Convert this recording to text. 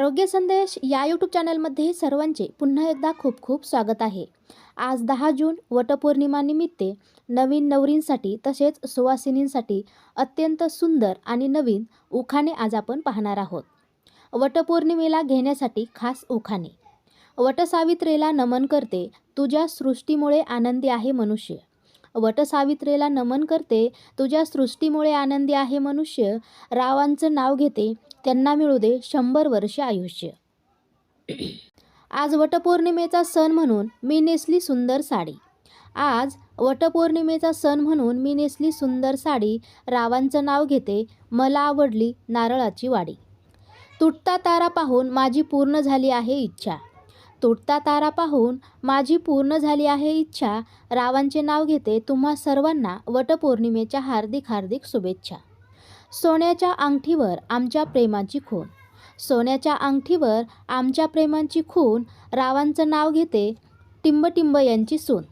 आरोग्य संदेश या यूट्यूब चॅनलमध्ये सर्वांचे पुन्हा एकदा खूप खूप स्वागत आहे. आज दहा जून वटपौर्णिमानिमित्ते नवीन नवरींसाठी तसेच सुवासिनींसाठी अत्यंत सुंदर आणि नवीन उखाणे आज आपण पाहणार आहोत. वटपौर्णिमेला घेण्यासाठी खास उखाणे. वटसावित्रेला नमन करते. तुझ्या सृष्टीमुळे आनंदी आहे मनुष्य. वटसावित्रेला नमन करते तुझ्या सृष्टीमुळे आनंदी आहे मनुष्य रावांचं नाव घेते त्यांना मिळू दे शंभर वर्ष आयुष्य. आज वटपौर्णिमेचा सण म्हणून मी नेसली सुंदर साडी. आज वटपौर्णिमेचा सण म्हणून मी नेसली सुंदर साडी रावांचं नाव घेते मला आवडली नारळाची वाडी. तुटता तारा पाहून माझी पूर्ण झाली आहे इच्छा. तुटता तारा पाहून माझी पूर्ण झाली आहे इच्छा. रावांचे नाव घेते तुम्हा सर्वांना वटपौर्णिमेच्या हार्दिक हार्दिक शुभेच्छा. सोन्याच्या अंगठीवर आमच्या प्रेमाची खून सोन्याच्या अंगठीवर आमच्या प्रेमांची खून रावांचं नाव घेते टिंबटिंब यांची सून.